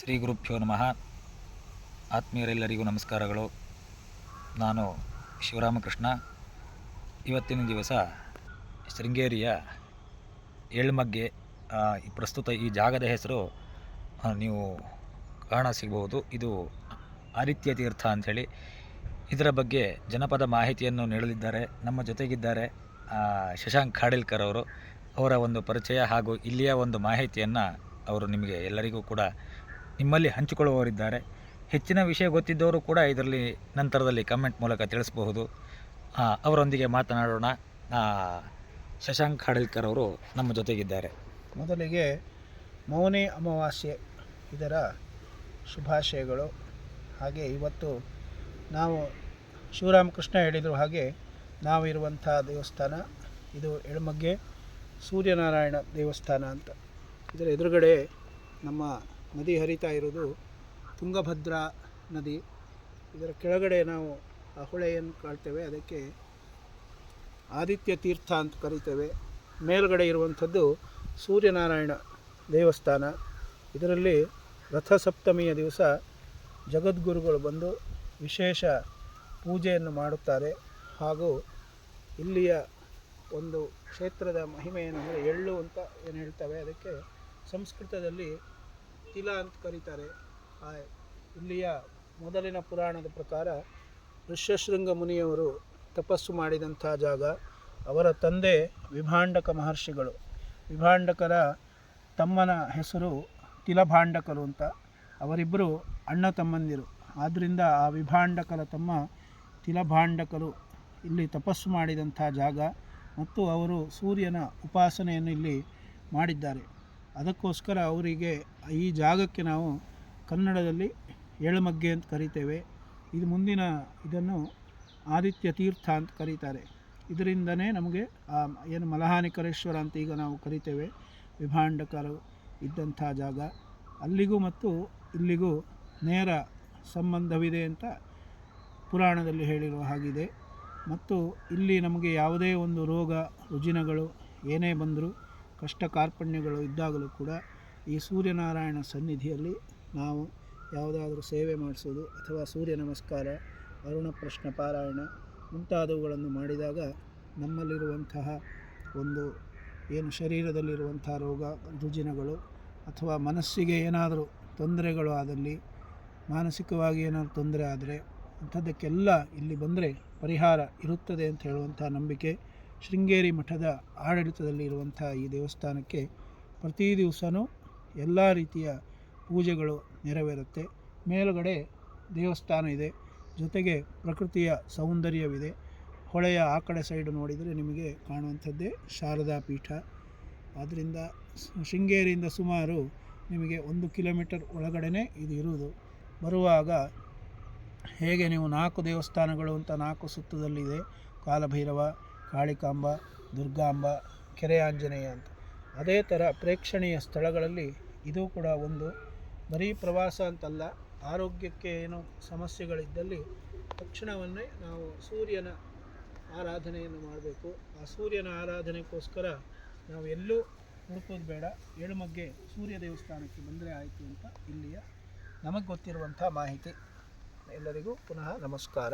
ಶ್ರೀ ಗುರುಭ್ಯೋ ನಮಃ. ಆತ್ಮೀಯರೆಲ್ಲರಿಗೂ ನಮಸ್ಕಾರಗಳು. ನಾನು ಶಿವರಾಮಕೃಷ್ಣ. ಇವತ್ತಿನ ದಿವಸ ಶೃಂಗೇರಿಯ ಏಳ್ಮಗ್ಗೆ ಪ್ರಸ್ತುತ ಈ ಜಾಗದ ಹೆಸರು ನೀವು ಕಾಣ ಸಿಗಬಹುದು ಇದು ಆದಿತ್ಯ ತೀರ್ಥ ಅಂಥೇಳಿ. ಇದರ ಬಗ್ಗೆ ಜನಪದ ಮಾಹಿತಿಯನ್ನು ನೀಡಲಿದ್ದಾರೆ. ನಮ್ಮ ಜೊತೆಗಿದ್ದಾರೆ ಶಶಾಂಕ್ ಖಾಡಿಲ್ಕರ್ ಅವರು. ಅವರ ಒಂದು ಪರಿಚಯ ಹಾಗೂ ಇಲ್ಲಿಯ ಒಂದು ಮಾಹಿತಿಯನ್ನು ಅವರು ನಿಮಗೆ ಎಲ್ಲರಿಗೂ ಕೂಡ ನಿಮ್ಮಲ್ಲಿ ಹಂಚಿಕೊಳ್ಳುವವರಿದ್ದಾರೆ. ಹೆಚ್ಚಿನ ವಿಷಯ ಗೊತ್ತಿದ್ದವರು ಕೂಡ ಇದರಲ್ಲಿ ನಂತರದಲ್ಲಿ ಕಮೆಂಟ್ ಮೂಲಕ ತಿಳಿಸಬಹುದು. ಅವರೊಂದಿಗೆ ಮಾತನಾಡೋಣ. ಶಶಾಂಕ್ ಹಾಡಲ್ಕರ್ ಅವರು ನಮ್ಮ ಜೊತೆಗಿದ್ದಾರೆ. ಮೊದಲಿಗೆ ಮೌನಿ ಅಮಾವಾಸ್ಯೆ ಇದರ ಶುಭಾಶಯಗಳು. ಹಾಗೆ ಇವತ್ತು ನಾವು ಶಿವರಾಮಕೃಷ್ಣ ಹೇಳಿದರು ಹಾಗೆ ನಾವಿರುವಂಥ ದೇವಸ್ಥಾನ, ಇದು ಎಳ್ಮಗ್ಗೆ ಸೂರ್ಯನಾರಾಯಣ ದೇವಸ್ಥಾನ ಅಂತ. ಇದರ ಎದುರುಗಡೆ ನಮ್ಮ ನದಿ ಹರಿತಾ ಇರೋದು ತುಂಗಭದ್ರಾ ನದಿ. ಇದರ ಕೆಳಗಡೆ ನಾವು ಆ ಹೊಳೆಯನ್ನು ಕಾಣ್ತೇವೆ. ಅದಕ್ಕೆ ಆದಿತ್ಯ ತೀರ್ಥ ಅಂತ ಕರಿತೇವೆ. ಮೇಲುಗಡೆ ಇರುವಂಥದ್ದು ಸೂರ್ಯನಾರಾಯಣ ದೇವಸ್ಥಾನ. ಇದರಲ್ಲಿ ರಥಸಪ್ತಮಿಯ ದಿವಸ ಜಗದ್ಗುರುಗಳು ಬಂದು ವಿಶೇಷ ಪೂಜೆಯನ್ನು ಮಾಡುತ್ತಾರೆ. ಹಾಗೂ ಇಲ್ಲಿಯ ಒಂದು ಕ್ಷೇತ್ರದ ಮಹಿಮೆ ಏನಂದರೆ ಎಳ್ಳು ಅಂತ ಏನು ಹೇಳ್ತವೆ, ಅದಕ್ಕೆ ಸಂಸ್ಕೃತದಲ್ಲಿ ತಿಲ ಅಂತ ಕರೀತಾರೆ. ಆ ಇಲ್ಲಿಯ ಮೊದಲಿನ ಪುರಾಣದ ಪ್ರಕಾರ ಋಷ್ಯಶೃಂಗ ಮುನಿಯವರು ತಪಸ್ಸು ಮಾಡಿದಂಥ ಜಾಗ ಅವರ ತಂದೆ ವಿಭಾಂಡಕ ಮಹರ್ಷಿಗಳು. ವಿಭಾಂಡಕರ ತಮ್ಮನ ಹೆಸರು ತಿಲಭಾಂಡಕರು ಅಂತ ಅವರಿಬ್ಬರು ಅಣ್ಣ ತಮ್ಮಂದಿರು. ಆದ್ದರಿಂದ ಆ ವಿಭಾಂಡಕರ ತಮ್ಮ ತಿಲಭಾಂಡಕರು ಇಲ್ಲಿ ತಪಸ್ಸು ಮಾಡಿದಂಥ ಜಾಗ ಮತ್ತು ಅವರು ಸೂರ್ಯನ ಉಪಾಸನೆಯನ್ನು ಇಲ್ಲಿ ಮಾಡಿದ್ದಾರೆ. ಅದಕ್ಕೋಸ್ಕರ ಅವರಿಗೆ ಈ ಜಾಗಕ್ಕೆ ನಾವು ಕನ್ನಡದಲ್ಲಿ ಏಳುಮಗ್ಗೆ ಅಂತ ಕರಿತೇವೆ. ಇದು ಮುಂದಿನ ಇದನ್ನು ಆದಿತ್ಯ ತೀರ್ಥ ಅಂತ ಕರೀತಾರೆ. ಇದರಿಂದನೇ ನಮಗೆ, ಆ, ಏನು ಮಲಹಾನಿಕರೇಶ್ವರ ಅಂತ ಈಗ ನಾವು ಕರಿತೇವೆ. ವಿಭಾಂಡಕರು ಇದ್ದಂಥ ಜಾಗ. ಅಲ್ಲಿಗೂ ಮತ್ತು ಇಲ್ಲಿಗೂ ನೇರ ಸಂಬಂಧವಿದೆ ಅಂತ ಪುರಾಣದಲ್ಲಿ ಹೇಳಿರುವ ಹಾಗಿದೆ. ಮತ್ತು ಇಲ್ಲಿ ನಮಗೆ ಯಾವುದೇ ಒಂದು ರೋಗ, ರುಜಿನಗಳು ಏನೇ ಬಂದರೂ ಕಷ್ಟ ಕಾರ್ಪಣ್ಯಗಳು ಇದ್ದಾಗಲೂ ಕೂಡ ಈ ಸೂರ್ಯನಾರಾಯಣ ಸನ್ನಿಧಿಯಲ್ಲಿ ನಾವು ಯಾವುದಾದರೂ ಸೇವೆ ಮಾಡಿಸೋದು ಅಥವಾ ಸೂರ್ಯ ನಮಸ್ಕಾರ, ಅರುಣ ಪ್ರಶ್ನ ಪಾರಾಯಣ ಮುಂತಾದವುಗಳನ್ನು ಮಾಡಿದಾಗ ನಮ್ಮಲ್ಲಿರುವಂತಹ ಒಂದು ಏನು ಶರೀರದಲ್ಲಿರುವಂಥ ರೋಗ, ರುಜಿನಗಳು ಅಥವಾ ಮನಸ್ಸಿಗೆ ಏನಾದರೂ ತೊಂದರೆಗಳು ಆದಲ್ಲಿ, ಮಾನಸಿಕವಾಗಿ ಏನಾದರೂ ತೊಂದರೆ ಆದರೆ ಅಂಥದ್ದಕ್ಕೆಲ್ಲ ಇಲ್ಲಿ ಬಂದರೆ ಪರಿಹಾರ ಇರುತ್ತದೆ ಅಂತ ಹೇಳುವಂಥ ನಂಬಿಕೆ ಶೃಂಗೇರಿ ಮಠದ ಆಡಳಿತದಲ್ಲಿ ಇರುವಂಥ ಈ ದೇವಸ್ಥಾನಕ್ಕೆ ಪ್ರತಿ ದಿವಸವೂ ಎಲ್ಲ ರೀತಿಯ ಪೂಜೆಗಳು ನೆರವೇರುತ್ತೆ. ಮೇಲುಗಡೆ ದೇವಸ್ಥಾನ ಇದೆ. ಜೊತೆಗೆ ಪ್ರಕೃತಿಯ ಸೌಂದರ್ಯವಿದೆ. ಹೊಳೆಯ ಆ ಕಡೆ ಸೈಡು ನೋಡಿದರೆ ನಿಮಗೆ ಕಾಣುವಂಥದ್ದೇ ಶಾರದಾ ಪೀಠ. ಆದ್ದರಿಂದ ಶೃಂಗೇರಿಯಿಂದ ಸುಮಾರು ನಿಮಗೆ ಒಂದು ಕಿಲೋಮೀಟರ್ ಒಳಗಡೆನೇ ಇದು ಇರುವುದು. ಬರುವಾಗ ಹೇಗೆ ನೀವು ನಾಲ್ಕು ದೇವಸ್ಥಾನಗಳು ಅಂತ ನಾಲ್ಕು ಸುತ್ತದಲ್ಲಿದೆ. ಕಾಲಭೈರವ ಕಾಳಿಕಾಂಬ, ದುರ್ಗಾಂಬ ಕೆರೆ ಆಂಜನೇಯ ಅಂತ. ಅದೇ ಥರ ಪ್ರೇಕ್ಷಣೀಯ ಸ್ಥಳಗಳಲ್ಲಿ ಇದು ಕೂಡ ಒಂದು. ಬರೀ ಪ್ರವಾಸ ಅಂತಲ್ಲ, ಆರೋಗ್ಯಕ್ಕೆ ಏನು ಸಮಸ್ಯೆಗಳಿದ್ದಲ್ಲಿ ತಕ್ಷಣವನ್ನೇ ನಾವು ಸೂರ್ಯನ ಆರಾಧನೆಯನ್ನು ಮಾಡಬೇಕು. ಆ ಸೂರ್ಯನ ಆರಾಧನೆಗೋಸ್ಕರ ನಾವು ಎಲ್ಲೂ ಹುಡುಕೋದು ಬೇಡ. ಏಳುಮಗ್ಗೆ ಸೂರ್ಯ ದೇವಸ್ಥಾನಕ್ಕೆ ಬಂದರೆ ಆಯಿತು ಅಂತ ಇಲ್ಲಿಯ ನಮಗೆ ಗೊತ್ತಿರುವಂಥ ಮಾಹಿತಿ. ಎಲ್ಲರಿಗೂ ಪುನಃ ನಮಸ್ಕಾರ.